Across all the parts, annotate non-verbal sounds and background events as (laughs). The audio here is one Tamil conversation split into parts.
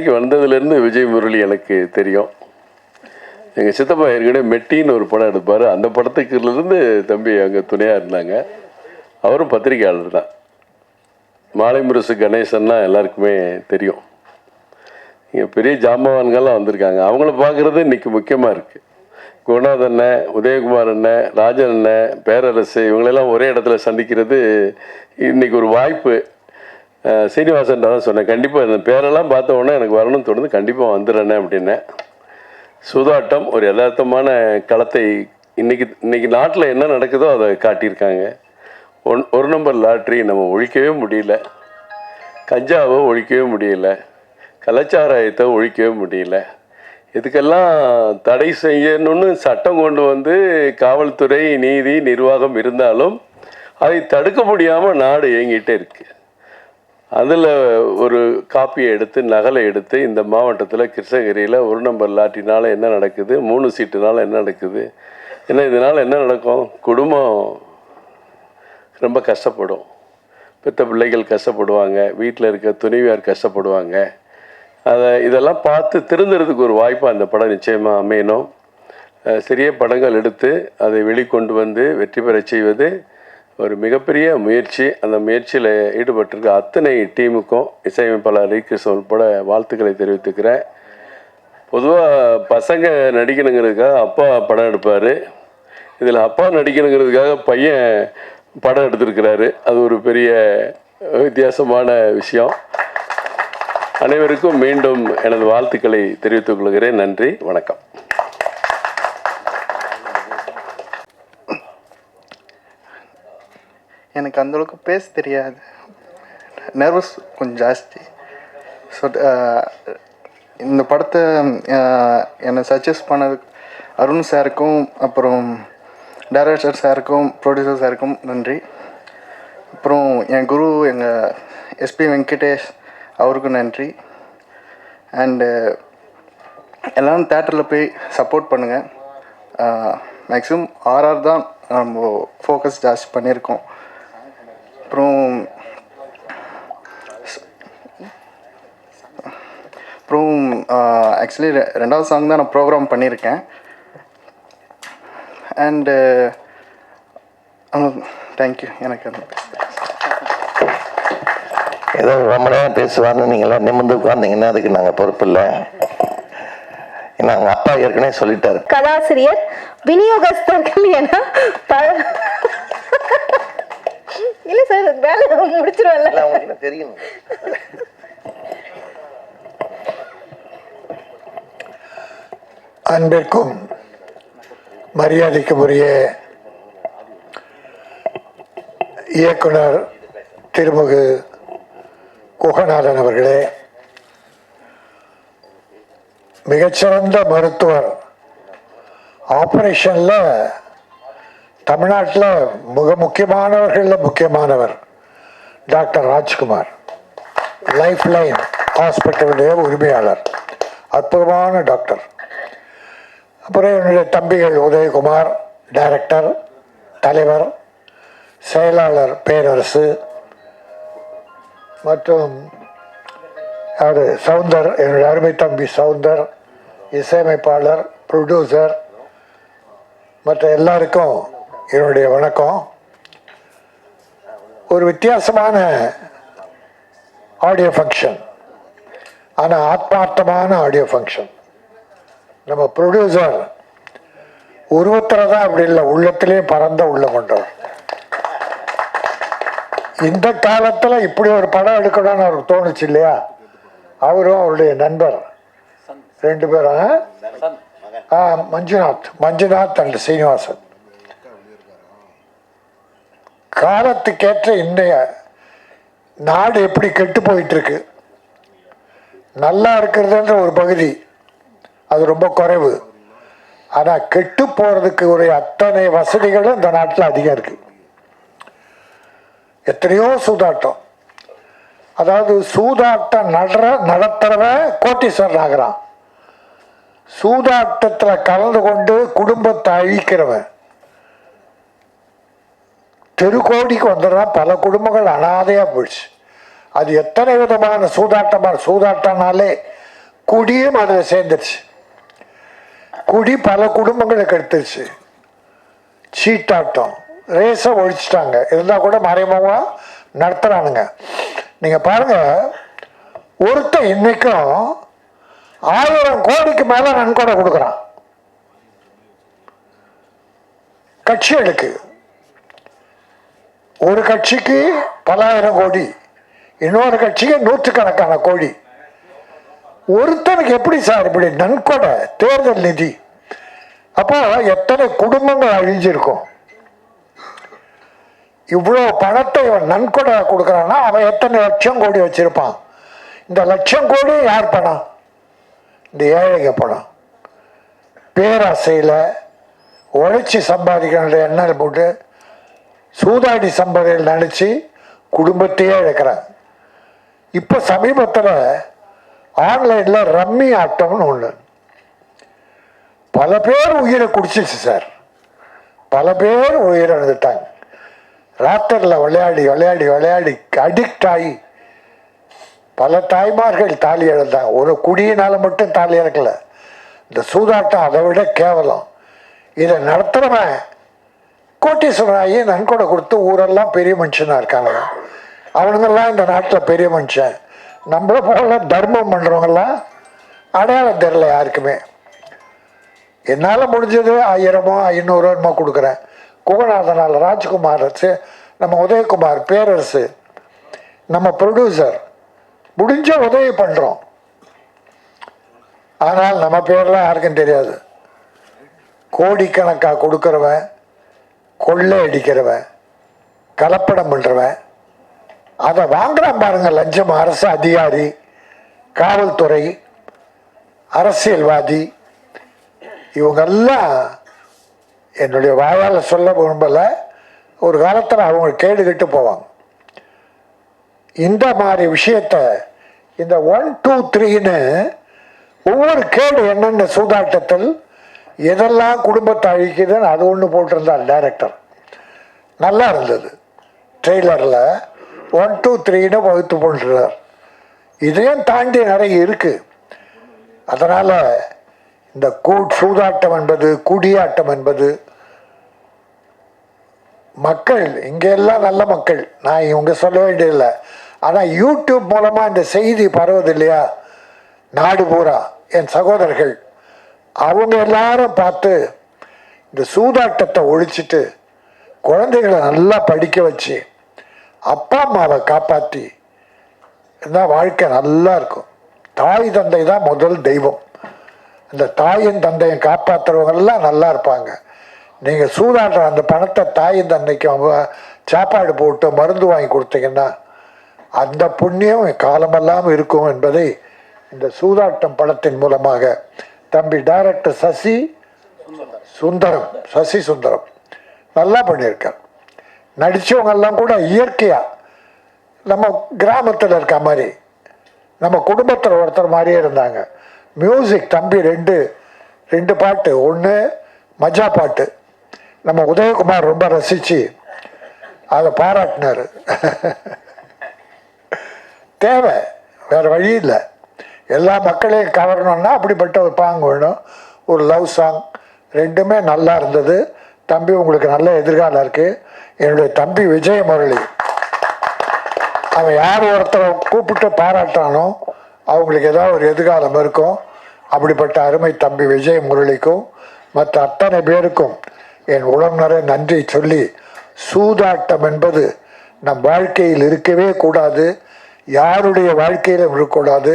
சென்னைக்கு வந்ததுலேருந்து விஜய் முரளி எனக்கு தெரியும். எங்கள் சித்தப்பா ஏற்கனவே மெட்டின்னு ஒரு படம் எடுப்பார். அந்த படத்துக்குலேருந்து தம்பி அங்கே துணையாக இருந்தாங்க. அவரும் பத்திரிகையாளர் தான். மாலை முரசு கணேசன்னா எல்லாருக்குமே தெரியும். இங்கே பெரிய ஜாம்பவான்கள்லாம் வந்திருக்காங்க. அவங்கள பார்க்குறது இன்னைக்கு முக்கியமாக இருக்குது குணாத் அண்ணன் உதயகுமார் அண்ணன் ராஜன் அண்ணன் பேரரசு இவங்களெல்லாம் ஒரே இடத்துல சந்திக்கிறது இன்னைக்கு ஒரு வாய்ப்பு. சீனிவாசன் தான் சொன்னேன். கண்டிப்பாக இந்த பேரெல்லாம் பார்த்த உடனே எனக்கு வரணும்னு தோணுது. கண்டிப்பாக வந்துடுறேனே அப்படின்னேன். சூதாட்டம் ஒரு யதார்த்தமான களத்தை இன்றைக்கி இன்னைக்கு நாட்டில் என்ன நடக்குதோ அதை காட்டியிருக்காங்க. ஒன் ஒரு நம்பர் லாட்ரி நம்ம ஒழிக்கவே முடியல. கஞ்சாவை ஒழிக்கவே முடியல. கலாச்சாரத்தை ஒழிக்கவே முடியல. இதுக்கெல்லாம் தடை செய்யணும்னு சட்டம் கொண்டு வந்து காவல்துறை நீதி நிர்வாகம் இருந்தாலும் அதை தடுக்க முடியாமல் நாடு இயங்கிட்டே இருக்குது அதில் ஒரு காப்பியை எடுத்து நகலை எடுத்து இந்த மாவட்டத்தில் கிருஷ்ணகிரியில் ஒரு நம்பர் லாட்டினால் என்ன நடக்குது? மூணு சீட்டுனால் என்ன நடக்குது? ஏன்னா இதனால் என்ன நடக்கும்? குடும்பம் ரொம்ப கஷ்டப்படும். பெத்த பிள்ளைகள் கஷ்டப்படுவாங்க. வீட்டில் இருக்க துணைவியார் கஷ்டப்படுவாங்க. அதை இதெல்லாம் பார்த்து திருந்துறதுக்கு ஒரு வாய்ப்பாக அந்த படம் நிச்சயமாக அமையணும். சிறிய படங்கள் எடுத்து அதை வெளிக்கொண்டு வந்து வெற்றி பெறச் செய்வது ஒரு மிகப்பெரிய முயற்சி. அந்த முயற்சியில் ஈடுபட்டிருக்க அத்தனை டீமுக்கும் இசையமைப்பாளர் ரீகிருஷ்ணன் உட்பட வாழ்த்துக்களை தெரிவித்துக்கிறேன் பொதுவாக பசங்க நடிக்கணுங்கிறதுக்காக அப்பா படம் எடுப்பார். இதில் அப்பா நடிக்கணுங்கிறதுக்காக பையன் படம் எடுத்திருக்கிறாரு. அது ஒரு பெரிய வித்தியாசமான விஷயம். அனைவருக்கும் மீண்டும் எனது வாழ்த்துக்களை தெரிவித்துக் கொள்கிறேன். நன்றி. வணக்கம். எனக்கு அந்தளவுக்கு பேச தெரியாது. நர்வஸ் கொஞ்சம் ஜாஸ்தி. ஸோ uh, இந்த படத்தை uh, என்னை சஜஸ்ட் பண்ணது அருண் சாருக்கும் அப்புறம் டைரக்டர் சாருக்கும் ப்ரொடியூசர் சாருக்கும் நன்றி. அப்புறம் என் குரு எங்கள் எஸ்பி வெங்கடேஷ் அவருக்கும் நன்றி. அண்டு uh, எல்லாரும் தேட்டரில் போய் சப்போர்ட் பண்ணுங்கள் மேக்ஸிமம் ஆர்ஆர் தான் நம்ம ஃபோக்கஸ் ஜாஸ்தி பண்ணியிருக்கோம். அப்புறம் அப்புறம் ஆக்சுவலி ரெண்டாவது சாங் தான் நான் ப்ரோக்ராம் பண்ணியிருக்கேன். அண்டு தேங்க்யூ எனக்கு ஏதோ ரொம்ப நேரம் பேசுவார்னு நீங்களாம் நிமிர்ந்து உட்கார்ந்தீங்கன்னா அதுக்கு நாங்கள் பொறுப்பு இல்லை. ஏன்னா அவங்க அப்பா ஏற்கனவே சொல்லிட்டாரு. கதாசிரியர் விநியோகஸ்தர்கள் என இல்ல சார் வேலை முடிச்சிருவல்ல அவங்களுக்கு தெரியும் அன்பிற்கும் மரியாதைக்கும் உரிய இயக்குனர் திருமுகு குகநாதன் அவர்களே மிகச்சிறந்த மருத்துவர். ஆபரேஷனில் தமிழ்நாட்டில் மிக முக்கியமானவர்களில் முக்கியமானவர். டாக்டர் ராஜ்குமார். லைஃப் லைன் ஹாஸ்பிட்டலுடைய உரிமையாளர். அற்புதமான டாக்டர். அப்புறம் என்னுடைய தம்பிகள் உதயகுமார் டைரக்டர் தலைவர் செயலாளர் பேரரசு மற்றும் அது சவுந்தர் என்னுடைய அருமை தம்பி சவுந்தர் இசையமைப்பாளர் ப்ரொடியூசர் மற்ற எல்லாருக்கும் என்னுடைய வணக்கம். ஒரு வித்தியாசமான ஆடியோ ஃபங்க்ஷன் ஆனால் ஆத்மார்த்தமான ஆடியோ ஃபங்க்ஷன் நம்ம ப்ரொடியூசர் உருவத்தில் தான் அப்படி இல்லை உள்ளத்திலே பறந்த உள்ள கொண்டவர். இந்த காலத்தில் இப்படி ஒரு படம் எடுக்கணும்னு அவருக்கு தோணுச்சு இல்லையா? அவரும் அவருடைய நண்பர். ரெண்டு பேரும் ஆ? ஆ மஞ்சுநாத். மஞ்சுநாத் அண்ட் சீனிவாசன். காலத்துக்கேற்ற இன்றைய நாடு எப்படி கெட்டு போயிட்டுருக்கு? நல்லா இருக்கிறதுன்ற ஒரு பகுதி அது ரொம்ப குறைவு. ஆனால் கெட்டு போகிறதுக்கு உடைய அத்தனை வசதிகளும் இந்த நாட்டில் அதிகம் இருக்குது எத்தனையோ சூதாட்டம். அதாவது சூதாட்டம் நடுற நடத்துறவன் கோட்டீஸ்வரன் ஆகிறான். சூதாட்டத்தில் கலந்து கொண்டு குடும்பத்தை அழிக்கிறவன். திருக்கோடிக்கு வந்துடுறான் பல குடும்பங்கள் அனாதையாக போயிடுச்சு அது எத்தனை விதமான சூதாட்டமாக சூதாட்டம்னாலே குடியும் அதில் சேர்ந்துருச்சு குடி பல குடும்பங்களுக்கு எடுத்துருச்சு சீட்டாட்டம் ரேஸை ஒழிச்சிட்டாங்க இருந்தால் கூட மறைமுகமாக நடத்துகிறானுங்க நீங்கள் பாருங்க ஒருத்தன் இன்னைக்கும் ஆயிரம் கோடிக்கு மேலே நன்கொடை கொடுக்குறான் கட்சிகளுக்கு ஒரு கட்சிக்கு பலாயிரம் கோடி இன்னொரு கட்சிக்கு நூற்றுக்கணக்கான கோடி. ஒருத்தனுக்கு எப்படி சார் இப்படி நன்கொடை தேர்தல் நிதி? அப்போ எத்தனை குடும்பங்கள் அழிஞ்சிருக்கும்? இவ்வளோ பணத்தை இவன் நன்கொடை கொடுக்குறான்னா அவன் எத்தனை லட்சம் கோடி வச்சிருப்பான்? இந்த லட்சம் கோடி யார் பணம்? இந்த ஏழைங்க பணம். பேராசையில் உழைச்சி சம்பாதிக்கிற எண்ணெய் போட்டு சூதாடி சம்பதையில் நினச்சி குடும்பத்தையே இழக்கிறாங்க இப்போ சமீபத்தில் ஆன்லைனில் ரம்மி ஆட்டம்னு ஒன்று பல பேர் உயிரை குடிச்சிச்சு சார். பல பேர் உயிரை எழுந்துட்டாங்க ராத்திரில் விளையாடி விளையாடி விளையாடி அடிக்ட் ஆகி பல தாய்மார்கள் தாலி இழந்தாங்க. ஒரு குடியினால மட்டும் தாலி இறக்கல இந்த சூதாட்டம் அதை விட கேவலம். இதை நடத்துகிறவன் கோட்டீஸ்வரனாகி நன்கொடை கொடுத்து ஊரெல்லாம் பெரிய மனுஷனாக இருக்காங்க. அவனுங்கெல்லாம் இந்த நாட்டில் பெரிய மனுஷன். நம்மளை போல தர்மம் பண்ணுறவங்கெல்லாம் அடையாளம் தெரில யாருக்குமே. என்னால் முடிஞ்சது ஆயிரமோ ஐநூறோ என்னமோ கொடுக்குறேன். குகநாதனால் ராஜ்குமார் நம்ம உதயகுமார் பேரரசு நம்ம ப்ரொடியூசர் முடிஞ்ச உதவி பண்ணுறோம் ஆனால் நம்ம பேரெலாம் யாருக்கும் தெரியாது. கோடிக்கணக்காக கொடுக்குறவன் கொள்ளை அடிக்கிறவன் கலப்படம் பண்ணுறவன் அதை வாங்குறான் பாருங்க லஞ்சம் அரசு அதிகாரி காவல்துறை அரசியல்வாதி இவங்கெல்லாம் என்னுடைய வாயால் சொல்ல விரும்பல. ஒரு காலத்தில் அவங்க கேடுகிட்டு போவாங்க. இந்த மாதிரி விஷயத்த இந்த ஒன் டூ த்ரீன்னு ஒவ்வொரு கேடு என்னென்ன சூதாட்டத்தில் எதெல்லாம் குடும்பத்தை அழிக்குதுன்னு அது ஒன்று போட்டிருந்தார் டைரக்டர் நல்லா இருந்தது. ட்ரெய்லரில் ஒன் டூ த்ரீன்னு வகுத்து போட்டுருந்தார். இதையும் தாண்டி நிறைய இருக்குது அதனால் இந்த கூ சூதாட்டம் என்பது குடியாட்டம் என்பது மக்கள் இங்கே எல்லாம் நல்ல மக்கள். நான் இவங்க சொல்ல வேண்டியதில்லை. ஆனால் யூடியூப் மூலமாக இந்த செய்தி பரவுது இல்லையா? நாடு பூரா. என் சகோதரர்கள் அவங்க எல்லாரும் பார்த்து இந்த சூதாட்டத்தை ஒழிச்சிட்டு குழந்தைகளை நல்லா படிக்க வச்சு அப்பா அம்மாவை காப்பாற்றி இருந்தால் வாழ்க்கை நல்லா இருக்கும். தாய் தந்தை தான் முதல் தெய்வம். இந்த தாயும் தந்தையும் காப்பாற்றுறவங்கெல்லாம் நல்லா இருப்பாங்க. நீங்கள் சூதாடுற அந்த பணத்தை தாயும் தந்தைக்கும் அவங்க சாப்பாடு போட்டு மருந்து வாங்கி கொடுத்தீங்கன்னா அந்த புண்ணியம் காலமெல்லாம் இருக்கும் என்பதை இந்த சூதாட்டம் படத்தின் மூலமாக தம்பி டைரக்டர் சசி சுந்தரம் சசி சுந்தரம். நல்லா பண்ணியிருக்கார். நடித்தவங்கெல்லாம் கூட இயற்கையாக நம்ம கிராமத்தில் இருக்க மாதிரி நம்ம குடும்பத்தில் ஒருத்தர் மாதிரியே இருந்தாங்க. மியூசிக் தம்பி ரெண்டு ரெண்டு பாட்டு. ஒன்று மஜா பாட்டு. நம்ம உதயகுமார் ரொம்ப ரசித்து அதை பாராட்டினார். (laughs) தேவை வேறு வழி இல்லை. எல்லா மக்களையும் கவரணும்னா அப்படிப்பட்ட ஒரு பாங்கு வேணும். ஒரு லவ் சாங் ரெண்டுமே நல்லா இருந்தது. தம்பி உங்களுக்கு நல்ல எதிர்காலம் இருக்குது என்னுடைய தம்பி விஜய முரளி. அவன் யார் ஒருத்தரை கூப்பிட்டு பாராட்டானோ அவங்களுக்கு ஏதாவது ஒரு எதிர்காலம் இருக்கும். அப்படிப்பட்ட அருமை தம்பி விஜய் முரளிக்கும் மற்ற அத்தனை பேருக்கும் என் உளம் நன்றி சொல்லி சூதாட்டம் என்பது நம் வாழ்க்கையில் இருக்கவே கூடாது. யாருடைய வாழ்க்கையிலும் இருக்கக்கூடாது.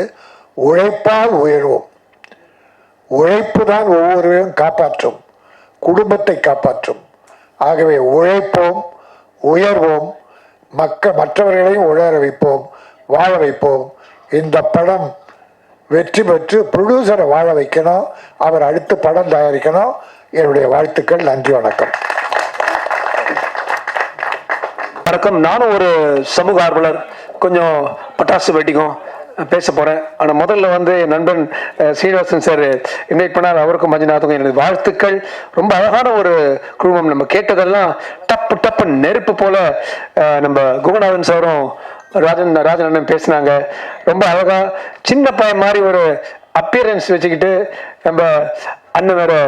உழைப்பால் உயர்வோம். உழைப்பு தான் ஒவ்வொருவரையும் காப்பாற்றும். குடும்பத்தை காப்பாற்றும். ஆகவே உழைப்போம் உயர்வோம் மக்க மற்றவர்களையும் உழற வைப்போம் வாழ வைப்போம். இந்த படம் வெற்றி பெற்று ப்ரொடியூசரை வாழ வைக்கணும். அவர் அடுத்து படம் தயாரிக்கணும். என்னுடைய வாழ்த்துக்கள் நன்றி வணக்கம். வணக்கம். நானும் ஒரு சமூக ஆர்வலர். கொஞ்சம் பட்டாசு வெடிக்கும். பேச போகிறேன் ஆனால் முதல்ல வந்து என் நண்பன் ஸ்ரீனிவாசன் சீனிவாசன் சார் இன்வைட் பண்ணார். அவருக்கும் மஞ்சுநாத்துக்கும் எனது வாழ்த்துக்கள். ரொம்ப அழகான ஒரு குழுமம். நம்ம கேட்டதெல்லாம் டப்பு டப்பு நெருப்பு போல நம்ம குகநாதன் சாரும் ராஜன் ராஜன் அண்ணன் பேசினாங்க. ரொம்ப அழகாக சின்ன பையன் மாதிரி ஒரு அப்பியரன்ஸ் வச்சுக்கிட்டு நம்ம அண்ணன் வேறு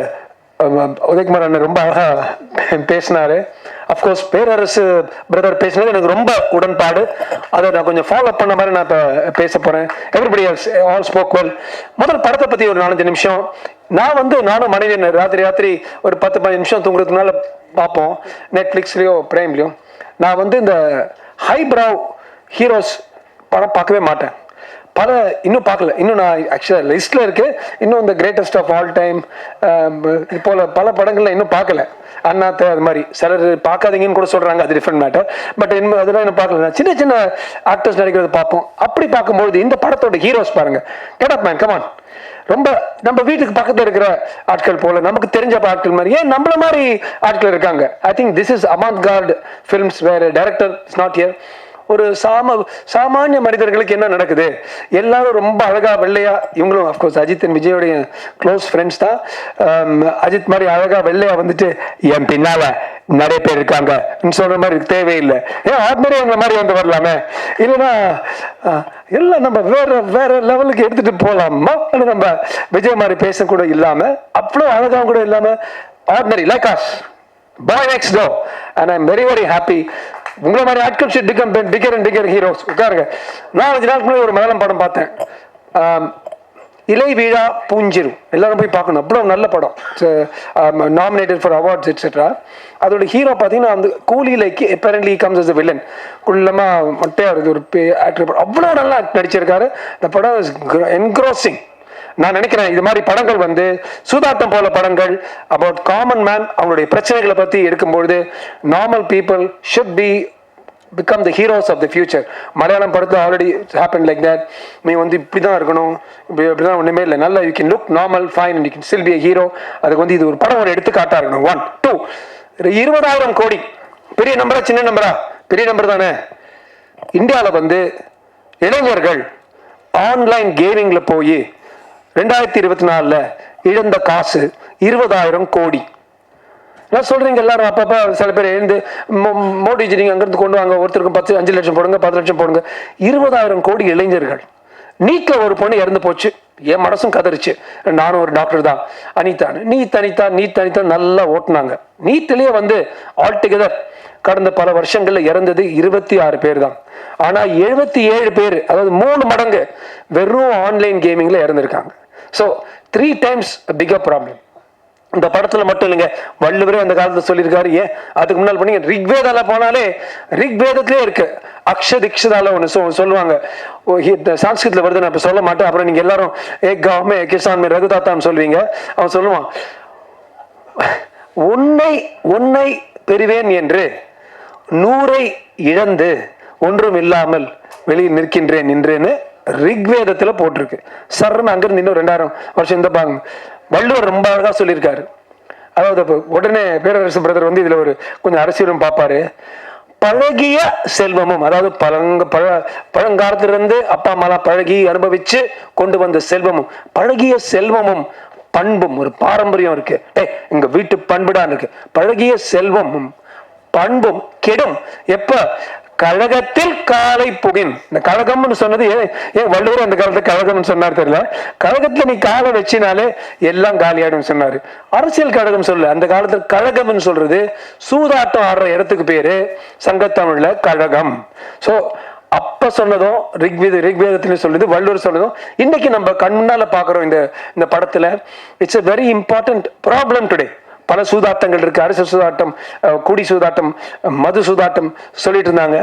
உதயகுமார் அண்ணன் ரொம்ப அழகாக பேசினாரு. அஃப்கோர்ஸ் பேரரசு பிரதர் பேசினது எனக்கு ரொம்ப உடன்பாடு. அதை நான் கொஞ்சம் ஃபாலோ பண்ண மாதிரி நான் இப்போ பேச போகிறேன் எவ்ரிபடி ஆல் ஸ்போக் வெல் முதல் படத்தை பற்றி ஒரு நாலஞ்சு நிமிஷம். நான் வந்து நானும் மனைவி ராத்திரி ராத்திரி ஒரு பத்து பதினஞ்சு நிமிஷம் தூங்குறதுனால பார்ப்போம். நெட்ஃப்ளிக்ஸ்லேயோ பிரைம்லயோ நான் வந்து இந்த ஹைப்ராவ் ஹீரோஸ் படம் பார்க்கவே மாட்டேன். பல இன்னும் பார்க்கல. இன்னும் நான் ஆக்சுவலாக லிஸ்ட்டில் இருக்குது இன்னும் இந்த கிரேட்டஸ்ட் ஆஃப் ஆல் டைம் இது போல் பல படங்கள்ல இன்னும் பார்க்கல. அண்ணாத்த அது மாதிரி. சிலர் பார்க்காதீங்கன்னு கூட சொல்கிறாங்க அது டிஃப்ரெண்ட் மேட்டர் பட் இன்னும் அதெல்லாம் என்ன பார்க்கல. சின்ன சின்ன ஆக்டர்ஸ் நடிக்கிறத பார்ப்போம். அப்படி பார்க்கும்பொழுது இந்த படத்தோட ஹீரோஸ் பாருங்க. கெட் மேன் கமான் ரொம்ப நம்ம வீட்டுக்கு பக்கத்தில் இருக்கிற ஆட்கள் போல நமக்கு தெரிஞ்ச ஆட்கள் மாதிரி. ஏன் நம்மள மாதிரி ஆட்கள் இருக்காங்க? ஐ திங்க் திஸ் இஸ் அமாந்த் கார்டு ஃபிலிம்ஸ் வேறு டைரக்டர் இஸ் நாட் இயர் ஒரு சாம சாமானிய மனிதர்களுக்கு என்ன நடக்குது? எல்லாரும் ரொம்ப அழகா வெள்ளையா இவங்களும் அஃப்கோர்ஸ் அஜித் அண்ட் விஜயோடைய க்ளோஸ் ஃப்ரெண்ட்ஸ் தான். அஜித் மாதிரி அழகா வெள்ளையா வந்துட்டு என் பின்னால நிறைய பேர் இருக்காங்க. சொல்ற மாதிரி தேவையில்லை. ஏன் ஆத்மரே எங்களை மாதிரி வந்து வரலாமே. இல்லைன்னா எல்லாம் நம்ம வேற வேற லெவலுக்கு எடுத்துட்டு போலாமா? நம்ம விஜய் மாதிரி பேசக்கூட இல்லாம அவ்வளோ அழகாக கூட இல்லாம ordinary like us boy next door and I'm very very happy உங்களை மாதிரி ஆட்கள் ஷிட் பென் டிகர் அண்ட் டிகர் ஹீரோஸ் உட்காருங்க. நான் அஞ்சு முன்னாடி ஒரு மலையாளம் படம் பார்த்தேன். இலை வீழா பூஞ்சிரு. எல்லாரும் போய் பார்க்கணும். அவ்வளோ நல்ல படம். நாமினேட்டட் ஃபார் அவார்ட்ஸ் எட்ஸெட்ரா அதோட ஹீரோ பார்த்தீங்கன்னா வந்து கூலி like apparently comes as a villain குள்ளமாக மொட்டையா இருக்குது ஒரு ஆக்டர் அவ்வளோ நல்லா நடிச்சிருக்காரு. இந்த படம் என்க்ரோசிங் நான் நினைக்கிறேன் இது மாதிரி படங்கள் வந்து சூதாட்டம் போல படங்கள் அபவுட் காமன் மேன் அவங்களுடைய பிரச்சனைகளை பற்றி எடுக்கும்பொழுது normal people should be become the heroes of the future Malayalam படத்தில் ஆல்ரெடி ஹேப்பன் லைக் தட் நீ வந்து இப்படி தான் இருக்கணும். இப்படி இப்படி தான் ஒன்றுமே இல்லை. நல்லா you can look normal fine you can still be hero அதுக்கு வந்து இது ஒரு படம் ஒரு எடுத்துக்காட்டாக இருக்கணும். ஒன் டூ இருபதாயிரம் கோடி. பெரிய நம்பரா சின்ன நம்பரா? பெரிய நம்பர் தானே? இந்தியாவில் வந்து இளைஞர்கள் ஆன்லைன் கேமிங்கில் போய் ரெண்டாயிரத்தி இருபத்தி நாலில் இழந்த காசு இருபதாயிரம் கோடி. நான் சொல்கிறீங்க எல்லாரும்? அப்பப்போ சில பேர் எழுந்து மோ- மோடிஜி நீங்கள் அங்கேருந்து கொண்டு வாங்க ஒருத்தருக்கும் பத்து அஞ்சு லட்சம் போடுங்க பத்து லட்சம் போடுங்க. இருபதாயிரம் கோடி இளைஞர்கள். நீட்டில் ஒரு பொண்ணு இறந்து போச்சு. என் மனசும் கதறிச்சு. நானும் ஒரு டாக்டர் தான். அனிதான் நீ தனித்தா நீ தனித்தா நல்லா ஓட்டுனாங்க. நீட்டிலேயே வந்து ஆல்டுகெதர் கடந்த பல வருஷங்களில் இறந்தது இருபத்தி ஆறு பேர் தான். ஆனால் எழுபத்தி ஏழு பேர் அதாவது மூணு மடங்கு வெறும் ஆன்லைன் கேமிங்கில் இறந்துருக்காங்க. So three times bigger problem இந்த படத்தில் மட்டும் இல்லைங்க. வள்ளுவரே அந்த காலத்தில் சொல்லியிருக்காரு ஏன்? அதுக்கு முன்னால் பண்ணி ரிக்வேதால போனாலே ரிக்வேதத்திலே இருக்கு. அக்ஷதிக்ஷதால ஒன்று சொ சொல்லுவாங்க. ஓ, ஹி- இந்த சான்ஸ்கிருத்ல வருது நான் இப்போ சொல்ல மாட்டேன். அப்புறம் நீங்கள் எல்லாரும் ஏ கவமே கிசான் மே ரகுதாத்தான்னு சொல்லுவீங்க. அவன் சொல்லுவான் உன்னை உன்னை பெறுவேன் என்று நூறை இழந்து ஒன்றும் இல்லாமல் வெளியில் நிற்கின்றேன் நின்றேன்னு ரிக்வேதத்தில் போட்டிருக்கு. சர்ன்னு அங்கிருந்து இன்னும் ரெண்டாயிரம் வருஷம் இந்த பாங்க வள்ளுவர் ரொம்ப அழகாக சொல்லியிருக்காரு. அதாவது உடனே பேரரசு பிரதர் வந்து இதில் ஒரு கொஞ்சம் அரசியலும் பார்ப்பாரு. பழகிய செல்வமும் அதாவது பழங்க பழ பழங்காலத்திலிருந்து அப்பா அம்மாலாம் பழகி அனுபவிச்சு கொண்டு வந்த செல்வமும் பழகிய செல்வமும் பண்பும் ஒரு பாரம்பரியம் இருக்கு. ஏ எங்க வீட்டு பண்புடான்னு இருக்கு. பழகிய செல்வமும் பண்பும் கெடும். எப்ப? கழகத்தில் காலை புகின். இந்த கழகம்னு சொன்னது ஏன் வள்ளுவர் அந்த காலத்துல கழகம்னு சொன்னார் தெரியல? கழகத்துல நீ காலை வச்சினாலே எல்லாம் காலியாடும் சொன்னாரு. அரசியல் கழகம் சொல்லு அந்த காலத்துல கழகம்னு சொல்றது சூதாட்டம் ஆடுற இடத்துக்கு பேரு சங்கத்தமிழ்ல கழகம். ஸோ அப்ப சொன்னதும் ரிக்வேத ரிக்வேதத்துல சொல்லுது வள்ளுவர் சொன்னதும் இன்னைக்கு நம்ம கண் முன்னால பாக்குறோம் இந்த இந்த படத்துல. It's a very important problem today பல சூதாட்டங்கள் இருக்கு. அரசு சூதாட்டம் கூடி குடி சூதாட்டம் மது சூதாட்டம் சொல்லிட்டு இருந்தாங்க.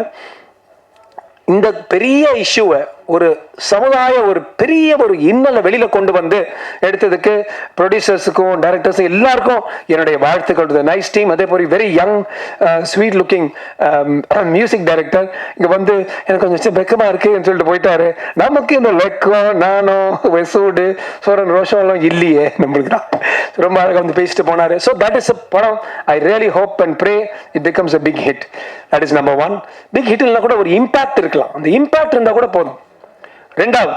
இந்த பெரிய இஷ்யூவை ஒரு சமுதாய ஒரு பெரிய ஒரு இன்னலை வெளியில கொண்டு வந்து எடுத்ததுக்கு ப்ரொடியூசர்ஸுக்கும் டைரக்டர்ஸும் எல்லாருக்கும் என்னுடைய வாழ்த்துக்கள். நைஸ் டீம் அதே போய் very young sweet looking music director இங்க வந்து எனக்கு கொஞ்சம் வெக்கமா இருக்குன்னு சொல்லிட்டு போயிட்டாரு. நமக்கு இந்த வெக்கம் நானும் வெசூடு சோரன் ரோஷம் எல்லாம் இல்லையே நம்மளுக்கு தான். ரொம்ப அழகா வந்து பேசிட்டு போனாரு. ஸோ தட் இஸ் அ படம். I really hope and pray it becomes a big hit that is number one big hit இல்லைனா கூட ஒரு இம்பாக்ட் இருக்கலாம். அந்த இம்பாக்ட் இருந்தால் கூட போதும். ரெண்டாவது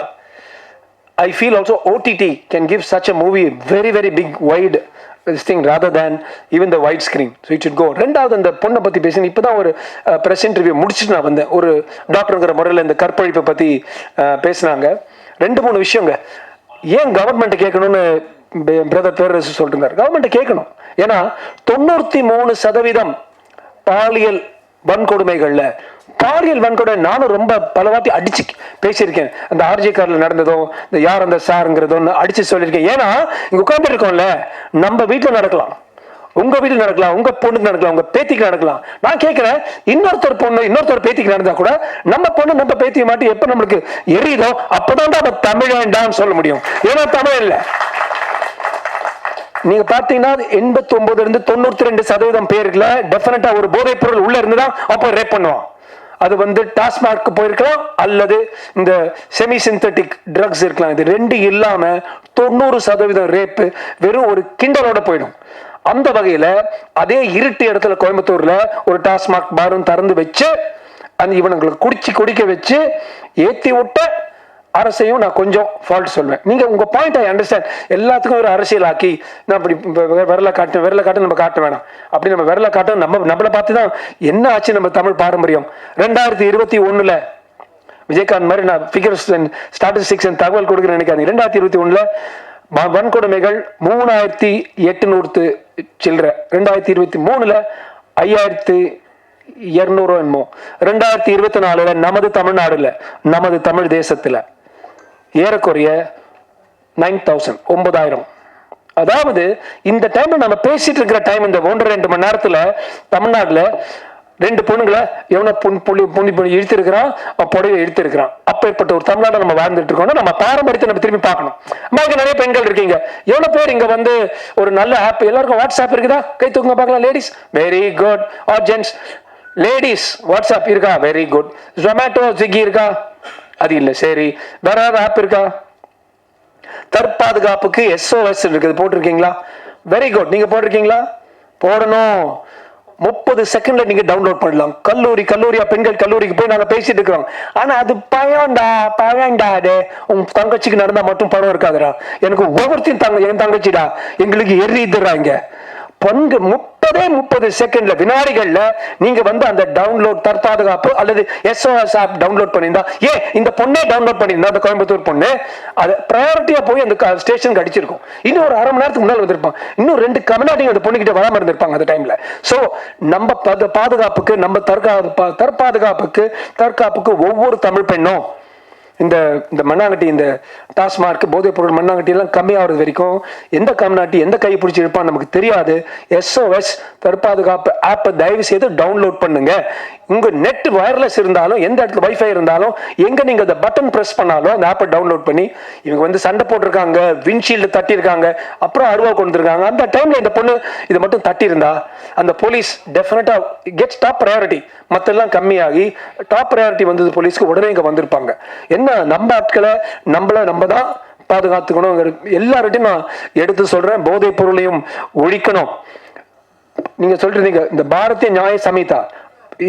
I feel also OTT can give such a movie very very big wide this thing rather than even the white screen so it should go ரெண்டாவது அந்த பொண்ணை பற்றி பேசினேன். இப்போ தான் ஒரு uh, ப்ரெஸ் இன்டர்வியூ முடிச்சுட்டு நான் வந்தேன். ஒரு டாக்டருங்கிற முறையில் இந்த கற்பழிப்பை பற்றி uh, பேசுனாங்க. ரெண்டு மூணு விஷயங்க. ஏன் கவர்மெண்ட்டை கேட்கணும்னு பிரதர் பேரரசு சொல்லிட்டு இருந்தார் கேட்கணும். ஏன்னா தொண்ணூற்றி மூணு சதவீதம் பாலியல் வன்கொடுமைகளில் பாலியல் வன்கொடை நானும் ரொம்ப பல வாட்டி அடிச்சு பேசியிருக்கேன். அந்த ஆர்ஜி காரில் நடந்ததும் இந்த யார் அந்த சாருங்கிறதும் அடிச்சு சொல்லியிருக்கேன். ஏன்னா இங்கே உட்காந்துருக்கோம்ல நம்ம வீட்டில் நடக்கலாம். உங்க வீட்டில் நடக்கலாம் உங்க பொண்ணுக்கு நடக்கலாம் உங்க பேத்திக்கு நடக்கலாம். நான் கேட்கிறேன் இன்னொருத்தர் பொண்ணு இன்னொருத்தர் பேத்திக்கு நடந்தா கூட நம்ம பொண்ணு நம்ம பேத்தி மாட்டி எப்ப நம்மளுக்கு எரியுதோ அப்பதான் நம்ம தமிழன்டான்னு சொல்ல முடியும். ஏன்னா தமிழ் இல்லை. நீங்க பாத்தீங்கன்னா எண்பத்தி ஒன்பதுல இருந்து தொண்ணூத்தி ரெண்டு சதவீதம் பேருக்குல டெபினட்டா ஒரு போதைப் பொருள் உள்ள இருந்துதான் அப்போ ரேப் பண்ணுவான். அது வந்து டாஸ்மாக் போயிருக்கலாம் அல்லது இந்த செமி சிந்தட்டிக் ட்ரக்ஸ் இருக்கலாம். இது ரெண்டு இல்லாம தொண்ணூறு சதவீதம் ரேப்பு வெறும் ஒரு கிண்டலோட போயிடும். அந்த வகையில அதே இருட்டு இடத்துல கோயம்புத்தூர்ல ஒரு டாஸ்மாக் பாரும் திறந்து வச்சு அந்த இவனுங்களுக்கு குடிச்சு குடிக்க வச்சு ஏத்தி விட்ட அரசையும் நான் கொஞ்சம் ஃபால்ட் சொல்வேன். நீங்கள் உங்கள் பாயிண்ட் ஐ அண்டர்ஸ்டாண்ட் எல்லாத்துக்கும் ஒரு அரசியல் ஆக்கி நான் அப்படி விரலை காட்டு விரல காட்டு நம்ம காட்ட வேணாம். அப்படி நம்ம விரலை காட்ட நம்ம நம்மளை பார்த்து தான் என்ன ஆச்சு நம்ம தமிழ் பாரம்பரியம்? ரெண்டாயிரத்தி இருபத்தி ஒன்றில் விஜயகாந்த் மாதிரி நான் ஃபிகர்ஸ் ஸ்டாட்டிஸ்டிக்ஸ் தகவல் கொடுக்குறேன் நினைக்காது ரெண்டாயிரத்தி இருபத்தி ஒன்றில் வ- வன்கொடுமைகள் மூணாயிரத்தி எட்டுநூறு சில்லற. ரெண்டாயிரத்தி இருபத்தி மூணில் ஐயாயிரத்து இரநூறு என்னமோ. ரெண்டாயிரத்தி இருபத்தி நாலுல நமது தமிழ்நாடுல நமது தமிழ் தேசத்துல. ஏறக்குறைய நைன் தௌசண்ட் ஒன்பதாயிரம். அதாவது இந்த டைம்ல நம்ம பேசிட்டு இருக்கிற டைம் இந்த ஒன்றரை ரெண்டு மணி நேரத்தில் தமிழ்நாட்டில் ரெண்டு பொண்ணுங்களை எவனை புண் புள்ளி புண்ணி புண்ணி இழுத்திருக்கிறான் புடவை இழுத்திருக்கிறான். அப்பேற்பட்ட ஒரு தமிழ்நாடு நம்ம வாழ்ந்துட்டு இருக்கோம்னா நம்ம பாரம்பரியத்தை நம்ம திரும்பி பார்க்கணும். அம்மாவுக்கு நிறைய பெண்கள் இருக்கீங்க. எவ்வளோ பேர் இங்கே வந்து ஒரு நல்ல ஆப் எல்லாருக்கும் வாட்ஸ்அப் இருக்குதா? கை தூக்குங்க பார்க்கலாம். Ladies very good or gents ladies WhatsApp இருக்கா? வெரி குட் ஜொமேட்டோ ஸ்விக்கி இருக்கா? அது இல்லை. சரி. வேற ஏதாவது ஆப் இருக்கா? தற்பாதுகாப்புக்கு எஸ்ஓஎஸ் இருக்குது. போட்டிருக்கீங்களா? வெரி குட் நீங்க போட்டிருக்கீங்களா? போடணும். முப்பது செகண்ட்ல நீங்க டவுன்லோட் பண்ணலாம். கல்லூரி கல்லூரியா? பெண்கள் கல்லூரிக்கு போய் நாங்க பேசிட்டு இருக்கிறோம். ஆனா அது பயம்டா பயம்டா அது உன் தங்கச்சிக்கு நடந்தா மட்டும் பணம் இருக்காதுடா. எனக்கு ஒவ்வொருத்தையும் தங்க என் தங்கச்சிடா. எங்களுக்கு எரியுதுறாங்க பங்கு முப்பதே முப்பது செகண்ட்ல வினாடிகள்ல நீங்க வந்து அந்த டவுன்லோட் தற்பாதுகாப்பு அல்லது எஸ்ஓஎஸ் ஆப் டவுன்லோட் பண்ணியிருந்தா ஏ இந்த பொண்ணே டவுன்லோட் பண்ணியிருந்தா அந்த கோயம்புத்தூர் பொண்ணு அது ப்ரையாரிட்டியா போய் அந்த ஸ்டேஷனுக்கு அடிச்சிருக்கும். இன்னும் ஒரு அரை மணி நேரத்துக்கு முன்னால் வந்திருப்பான். இன்னும் ரெண்டு கம்யூனிட்டி அந்த பொண்ணுகிட்ட வராம இருந்திருப்பாங்க அந்த டைம்ல ஸோ நம்ம பாதுகாப்புக்கு நம்ம தற்கா தற்பாதுகாப்புக்கு தற்காப்புக்கு ஒவ்வொரு தமிழ் பெண்ணும் இந்த இந்த மண்ணாங்கட்டி இந்த டாஸ்மார்க் போதைப் பொருள் மண்ணாங்கட்டியெல்லாம் கம்மியாகிறது வரைக்கும் எந்த கம்நாட்டி எந்த கை பிடிச்சி இருப்பான்னு நமக்கு தெரியாது. எஸ்ஓஎஸ் தற்பாதுகாப்பு ஆப்பை தயவு செய்து டவுன்லோட் பண்ணுங்க. உங்கள் நெட் வயர்லெஸ் இருந்தாலும் எந்த இடத்துல வைஃபை இருந்தாலும் எங்கே நீங்கள் அந்த பட்டன் ப்ரெஸ் பண்ணாலும் அந்த ஆப்பை டவுன்லோட் பண்ணி இவங்க வந்து சண்டை போட்டிருக்காங்க விண்ட்ஷீல்டு தட்டியிருக்காங்க அப்புறம் அருவா கொண்டுருக்காங்க. அந்த டைமில் இந்த பொண்ணு இதை மட்டும் தட்டியிருந்தா அந்த போலீஸ் டெஃபினட்டாக கெட்ஸ் டாப் ப்ரையாரிட்டி மற்றெல்லாம் கம்மியாகி டாப் ப்ரையாரிட்டி வந்தது போலீஸ்க்கு உடனே இங்கே வந்திருப்பாங்க. என்ன நம்ம ஆட்களை நம்மள நம்ம தான் பாதுகாத்துக்கணும் எல்லார்ட்டையும் நான் எடுத்து சொல்றேன். போதைப் பொருளையும் ஒழிக்கணும். நீங்க சொல்றீங்க இந்த பாரதிய நியாய சமிதா.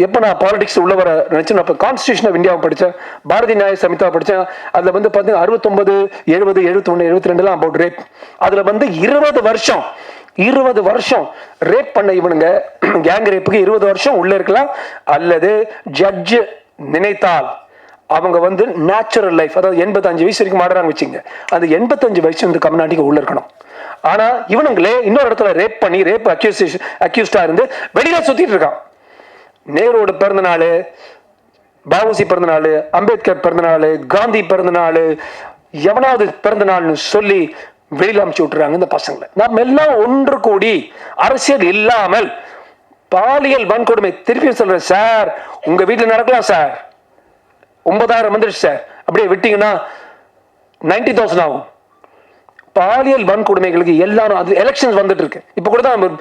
எப்போ நான் பாலிடிக்ஸ் உள்ள வர நினைச்சு நான் இப்போ கான்ஸ்டியூஷன் ஆஃப் இந்தியாவை படித்தேன் பாரதிய நியாய சமிதா படித்தேன் அதில் வந்து பார்த்தீங்கன்னா அறுபத்தொன்பது எழுபது எழுபத்தொன்று எழுபத்தி ரெண்டுலாம் அபவுட் ரேப் அதில் வந்து இருபது வருஷம் இருபது வருஷம் ரேப் பண்ண இவனுங்க கேங் ரேப்புக்கு இருபது வருஷம் உள்ள இருக்கலாம். அல்லது ஜட்ஜ் நினைத்தால். அவங்க வந்து நேச்சுரல் லைஃப் அதாவது எண்பத்தஞ்சு வயசு வரைக்கும் மாடுறாங்க வச்சுங்க. அந்த எண்பத்தஞ்சு வயசு வந்து கம்நாட்டிக்கு உள்ள இருக்கணும். ஆனா இவனுங்களே இன்னொரு இடத்துல ரேப் பண்ணி ரேப் அக்யூசேஷன் அக்யூஸ்டா இருந்து வெளியில சுத்திட்டு இருக்கான். நேருவோட பிறந்த நாள் பாபுசி பிறந்த நாள் அம்பேத்கர் பிறந்த நாள் காந்தி பிறந்த நாள் எவனாவது பிறந்த நாள்னு சொல்லி வெளியில் அமுச்சு விட்டுறாங்க இந்த பசங்களை. நம்ம எல்லாம் ஒன்று கூடி அரசியல் இல்லாமல் பாலியல் வன்கொடுமை. திருப்பி சொல்கிறேன் சார் உங்கள் வீட்டில் நடக்கலாம் சார். ஒன்பதாயிரம் வந்துருச்சு சார். அப்படியே விட்டீங்கன்னா நைன்டி தௌசண்ட் ஆகும். பாலியல் வன்கொடுமைகளுக்கு எல்லாரும் அது எலெக்ஷன்ஸ் வந்துட்டு இருக்கு. இப்போ கூட தான்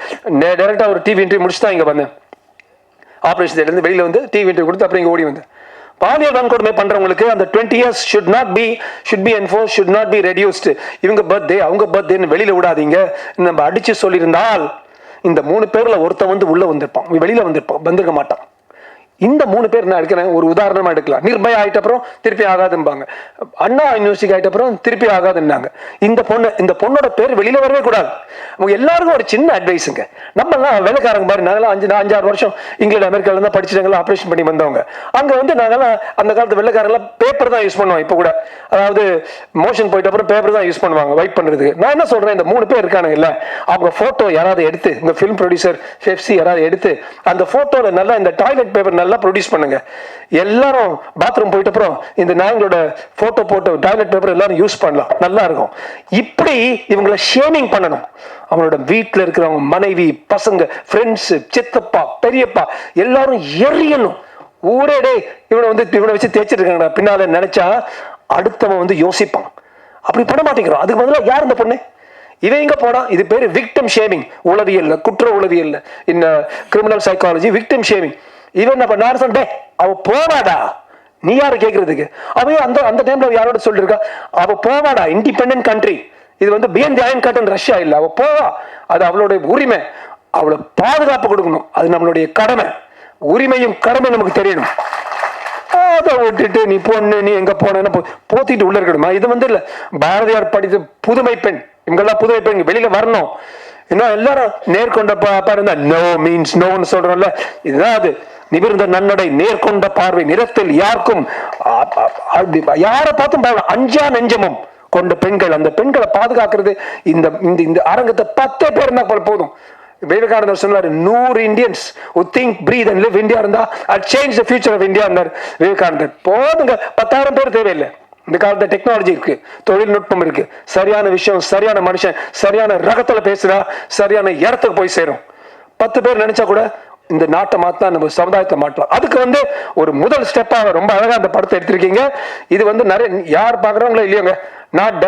டேரெக்டாக ஒரு டிவி இன்டர்வியூ முடிச்சு தான் இங்கே வந்தேன். ஆபரேஷன் வெளியில் வந்து டிவி இன்டர்வியூ கொடுத்து அப்புறம் இங்கே ஓடி வந்தேன். பாலியல் வன்கொடுமை பண்றவங்களுக்கு அந்த twenty years should not be should be enforce should not be reduced இவங்க பர்த்டே அவங்க பர்த்டேன்னு வெளியில விடாதீங்க. நம்ம அடிச்சு சொல்லியிருந்தால் இந்த மூணு பேர்ல ஒருத்தன் வந்து உள்ள வந்திருப்பான். வெளியில வந்திருப்பான். வந்திருக்க மாட்டான். இந்த மூணு பேர் நான் எடுக்கிறேன். ஒரு உதாரணமாக எடுக்கலாம். நிர்பயா ஆகிட்ட அப்புறம் திருப்பி ஆகாதும்பாங்க. அண்ணா யூனிவர்சிட்டி ஆகிட்ட அப்புறம் திருப்பி ஆகாதுன்னாங்க. இந்த பொண்ணு இந்த பொண்ணோட பேர் வெளியில் வரவே கூடாது. அவங்க எல்லாருக்கும் ஒரு சின்ன அட்வைஸுங்க நம்ம வேலைக்காரங்க மாதிரி நாங்களாம் அஞ்சு அஞ்சாறு வருஷம் இங்கிலாந்து அமெரிக்கால தான் படிச்சுட்டாங்களா ஆப்ரேஷன் பண்ணி வந்தவங்க. அங்கே வந்து நாங்கெல்லாம் அந்த காலத்து வெள்ளக்காரங்களாம் பேப்பர் தான் யூஸ் பண்ணுவோம் இப்போ கூட அதாவது மோஷன் போயிட்ட அப்புறம் பேப்பர் தான் யூஸ் பண்ணுவாங்க வெயிட் பண்ணுறதுக்கு நான் என்ன சொல்கிறேன் இந்த மூணு பேர் இருக்கானுங்க இல்லை. அவங்க ஃபோட்டோ யாராவது எடுத்து இந்த ஃபிலிம் ப்ரொடியூசர் ஃபெப்சி யாராவது எடுத்து அந்த ஃபோட்டோவில் நல்லா இந்த டாய்லெட் பேப்பர் நல்லா ப்ரொடியூஸ் பண்ணுங்க. எல்லாரும் பாத்ரூம் போயிட்ட அப்புறம் இந்த நாய்களோட போட்டோ போட்டு டாய்லெட் பேப்பர் எல்லாரும் யூஸ் பண்ணலாம். நல்லா இருக்கும். இப்படி இவங்களை ஷேமிங் பண்ணணும். அவங்களோட வீட்டில் இருக்கிறவங்க மனைவி பசங்க ஃப்ரெண்ட்ஸு சித்தப்பா பெரியப்பா எல்லாரும் எரியணும். ஊரே டே இவனை வந்து இவனை வச்சு தேய்ச்சிட்டு இருக்காங்கடா பின்னால நினைச்சா அடுத்தவன் வந்து யோசிப்பான். அப்படி பண்ண மாட்டேங்கிறோம் அதுக்கு பதிலாக யார் இந்த பொண்ணு? இவன் எங்க போனா இது பேரு விக்டம் ஷேமிங் உளவியல் குற்ற உளவியல் இந்த கிரிமினல் சைக்காலஜி விக்டம் ஷேமிங் இவன் என்ன பண்ண? சொன்னேன் அவ போவாடா. நீ யாரு கேக்குறதுக்கு? அவையோ அந்த அந்த டைம்ல யாரோட சொல்லிருக்கா? அவ போவாடா இண்டிபெண்டன்ட் கண்ட்ரி இது வந்து பிஎன் ஜாயின் கட்டன் ரஷ்யா இல்ல. அவ போவா. அது அவளுடைய உரிமை. அவளை பாதுகாப்பு கொடுக்கணும். அது நம்மளுடைய கடமை. உரிமையும் கடமை நமக்கு தெரியணும். அதை விட்டுட்டு நீ பொண்ணு நீ எங்க போன போத்திட்டு உள்ள இருக்கணுமா? இது வந்து இல்ல. பாரதியார் படித்த புதுமை பெண். இவங்கெல்லாம் புதுமை பெண். வெளியில வரணும். இன்னும் எல்லாரும் நேர்கொண்ட பா- பாருங்க. நோ மீன்ஸ் நோன்னு சொல்றோம்ல. இதுதான் அது. நிமிர்ந்த நன்னடை நேர்கொண்ட பார்வை நிறத்தில் யாருக்கும் யாரை பார்த்தும் அஞ்சா நெஞ்சமும் கொண்ட பெண்கள். அந்த பெண்களை பாதுகாக்கிறது இந்த இந்த இந்த அரங்கத்தை பத்தே பேர் இருந்தா போல போதும். விவேகானந்தர் சொன்னார் நூறு Indians think breathe and live India இருந்தா அது change the future of India விவேகானந்தர் போதுங்க பத்தாயிரம் பேர் தேவையில்லை. இந்த காலத்தில் டெக்னாலஜி இருக்கு தொழில்நுட்பம் இருக்கு. சரியான விஷயம் சரியான மனுஷன் சரியான ரகத்துல பேசுறா சரியான இடத்துக்கு போய் சேரும். பத்து பேர் நினைச்சா கூட இந்த நாட்டை மாற்றலாம் நம்ம சமுதாயத்தை மாற்றலாம். அதுக்கு வந்து ஒரு முதல் ஸ்டெப்பாக ரொம்ப அழகா அந்த படத்தை எடுத்திருக்கீங்க. இது வந்து நிறைய யார் பார்க்குறாங்களோ இல்லையோங்க நான்